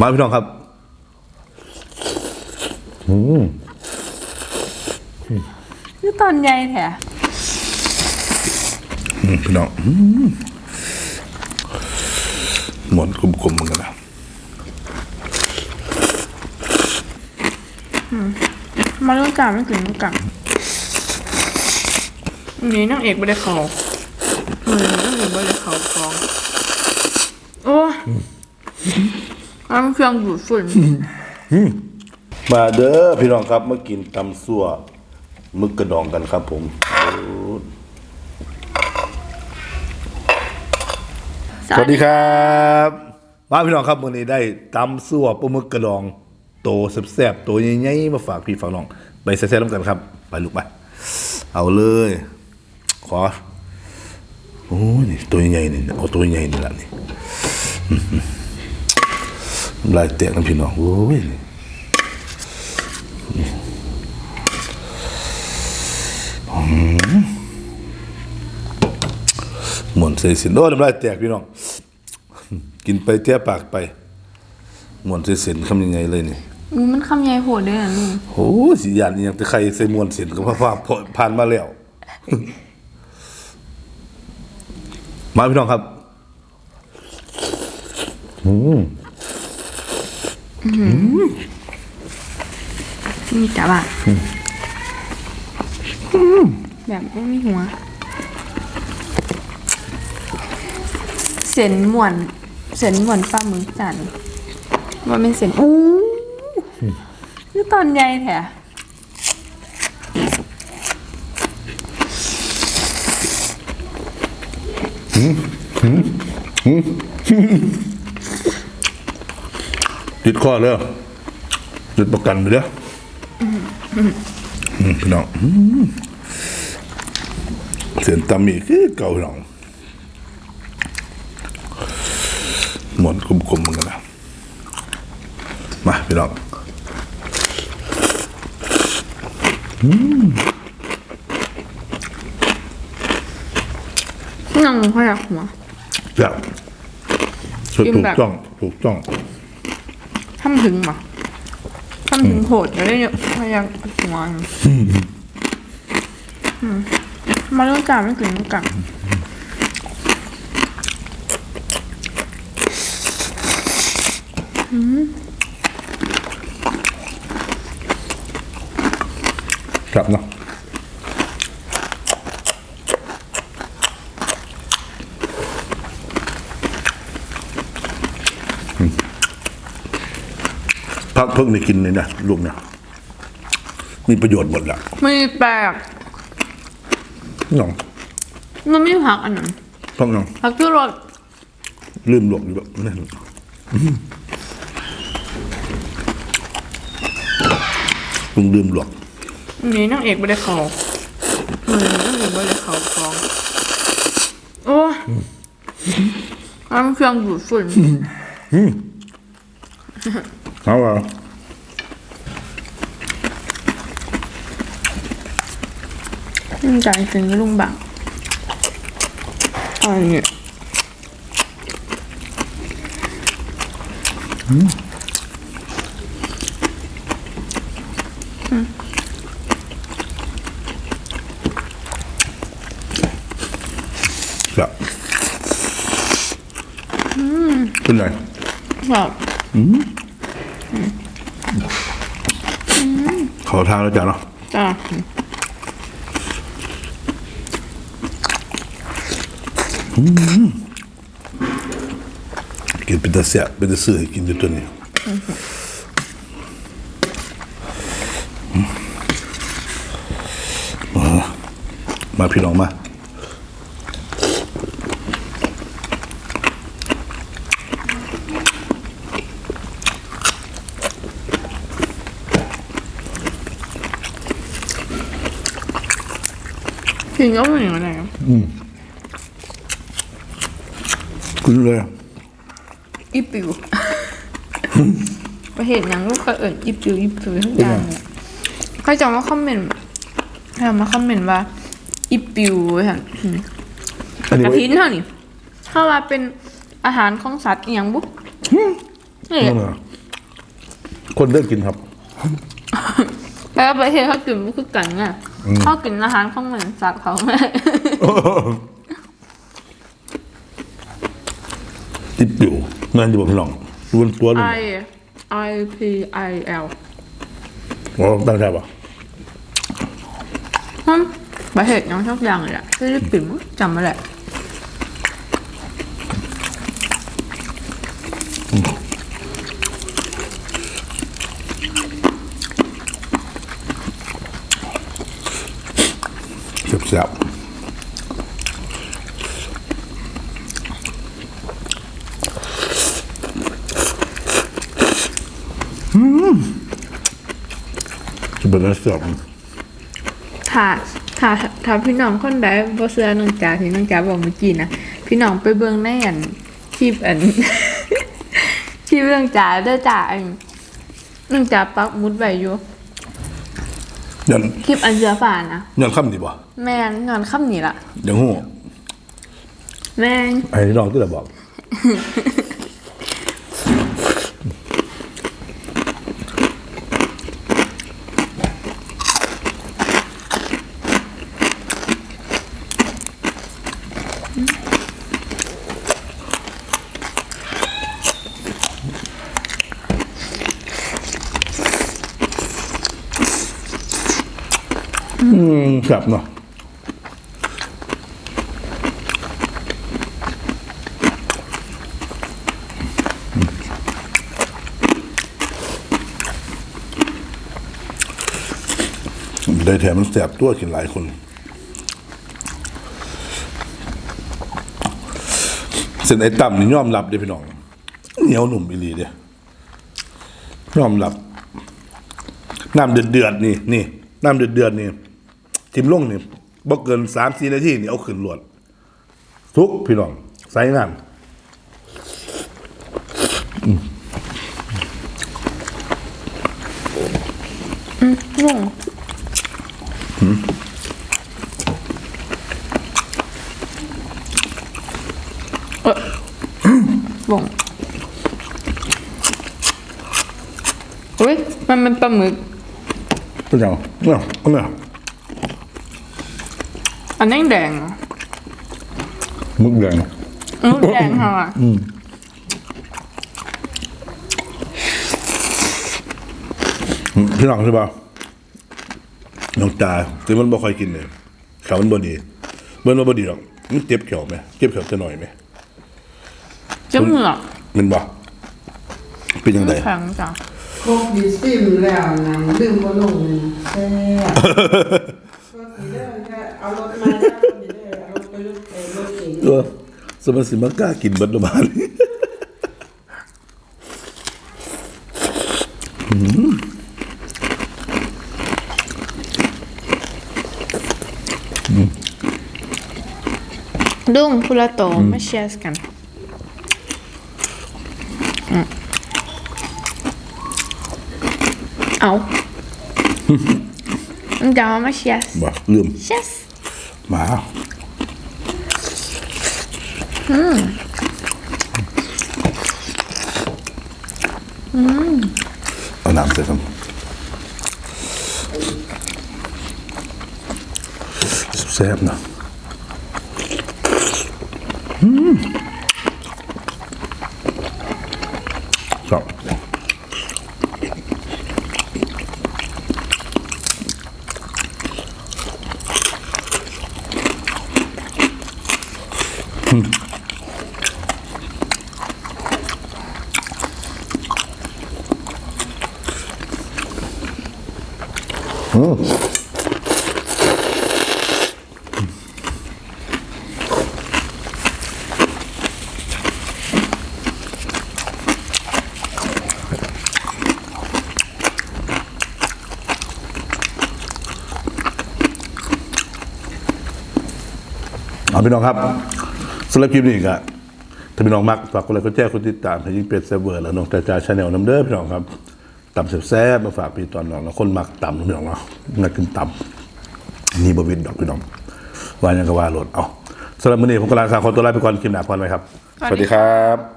มาพี่น้องครับอืมคือตอนใหญ่แท้อืมพี่น้องอืมหมอนกลมๆเหมือนกันนะมาเรื่องการไม่ถึงกันอันนี้นางเอกไม่ได้เขาเออนางเอกไม่ได้เขาฟอง โอ้ อันเครื่องดูดฝุ่นมาเด้อพี่น้องครับมากินตำซั่วมึกกระดองกันครับผมสวัสดีครับมาพี่น้องครับวันนี้ได้ตำซั่วปลาหมึกกระดอง โตแซ่บๆตัวใหญ่ๆมาฝากพี่ฝากน้องไปแซ่บๆร่วมกันครับ ไปลูกไปเอาเลย ขอโอ้ยนี่ตัวใหญ่ๆนี่เอาตัวใหญ่นี่แหละนี่อื้อหือน้ำ ลายแตกนะพี่น้องโอ้ยนี่หมวนใส่สินโอ้น้ำลายแตกพี่น้อง กินไปเตี้ยปากไปหมวนใส่สินคำยังไงเลยนี่อู้มันคำใหญ่โหดด้วยนะนี่โอ้สิยานนี่ยังแต่ใครใส่มวนสินก็ว่าผ่านมาแล้ว มาพี่น้องครับมี จับอะแบบไม่มีหัว เส้นหมวน เส้นหมวนปลาหมึกจันว่าเป็นเส้นอู้คือตอนใหญ่แท้ ติดข้อเลยติดประกันไปเลยอืมพี่น้องอืมเสียนตำมีคือเก่าพี่น้องหมอนกลมๆเหมือนกันนะมาพี่น้องนั่งพยักหัว แบบถูกินกแบบต้อง ถูกต้อง ทำถึงปะทำถึงโหดจะได้พยักหัวอืมาเรื่องการไม่ถึงกันครับเนาะอืมพัก เพิ่งได้กินเลยนะลูกเนี่ยมีประโยชน์หมดละไม่แปลกน้องมันไม่ผักอันนั้นพักน้องผักที่รสลืมหลวกอยู่แบบนั่นลุงลืมหลวกอันนี้นางเอกไม่ได้เขาเออนางเอกไม่ได้เขาฟองโอ้อันเครื่องดูดฝุ่นเอาอะ นี่จ่ายถึงลุงบังอันนี้ครับเป็นไรแบบขอทางแล้วจ้ะเนาะจ้า กินเป็นตะเสียเป็นตะซื้อให้กินอยู่ตัวนี้มามาพี่น้องมากินก็ไม่เหมือนอะไรครับ คุณเลยอีปิวประเห็นอย่างลูกก็เอิญอีปิวอีปิวทุกอย่างเลยใครจะมาคอมเมนต์ใครจะมาคอมเมนต์ว่าอีปิวค่ะอืมอันนี้กระไว้ทินเท่านี่ถ้าว่าเป็นอาหารของสัตว์อหย่างบุ๊บนี่นั่นน่ะคนเลือกกินครับแล้วประเทศเขากินไม่คือกันไงเขากินอาหารของเหมือนสัตว์เขาแม่ ติดอยู่งานอยู่บ่พี่น้องรวนตัวเลย I I P I L อ๋อตั้งใจป่ะฮึประเทศยังชอบอย่างเลยอะฟิลิปปินส์มั้งจำไม่ได้แซ่บๆอื จะเป็นอะไรแซ่บถ้าถ้าถ้าพี่น้องคนใดบ่เชื่อน้องจ๋าที่น้องจ๋าบอกเมื่อกี้นะพี่น้องไปเบิ่งในอันคลิปอันคลิปน้องจ๋าเด้อจ๋าอันน้องจ๋าปักหมุดไว้อยู่ยันคลิปอันเสือฝ่านะยันค่ำดีป่ะแม่นงอนค่ำนี้ล่ะยังหู้แม่นไอ้น้องที่เราบอก แซ่บเนาะได้แถมมันแสบตัวกินหลายคนเส้นไอ้ต่ำนี่ยอมรับเด้พี่น้องเหนียวหนุ่มอีหลีเด้ยอมรับ น้ำเดือดเดือดนี่นี่ น้ำเดือดเดือดนี่ ทิมลงนี่บ่เกินสามสี่นาทีนี่เอาขึ้นรวดทุกพี่น้องใส่น้ำงงเออบงอุ้ยมันเป็นปลาหมึกเป็นยังเนี่ยเอาเนี่ย อันนี้แดงเหรอมึกแดงอันนี้แดงค่ะพี่น้องใช่ป่ะน้องตาคือมันบ่ค่อยกินเลยเขามันบ่ดีเบิ่นว่าบ่ดีหรอกมันเจ็บเขียวไหมเจ็บเขียวจะหน่อยไหมจะเหมือกมันบ่เป็นยังไงแข็งจ้ะพวกดีซิมแล้วนะลืมบ่ลงแซ่บก็สิเด้อ แค่เอารถมาแล้วก็สิเด้อเอารถไปรถไปรถเก๋งเออสมัยสิมากล้ากินเบิดละบาดนี้ดุ้งพุละโตมาเชียร์กันอืมเอามันจะเอามาเชียร์บ่ลืม เชียร์ หมาเอาน้ำใส่ครับแซ่บนะอืมครับ เอา พี่น้องครับสำหรับคลิปนี้ก็ถ้าพี่น้องมักฝากกดไลค์กดแชร์กดติดตามให้ยิ่งเป็ดเซเวอร์แล้วน้องจ่าจ่าชาแนลน้ำเด้อพี่น้องครับต่ำแซ่บๆมาฝากพี่ตอนน้องแล้วคนมักต่ำพี่น้องเนาะนักกินต่ำนี่บวิดดอกพี่น้องว่ายังก็ว่าโหลดเอาสำหรับมื้อนี้ผมกำลังสาคนตัวลาไปก่อนคลิปหน้าพรไหมครับ สวัสดีครับ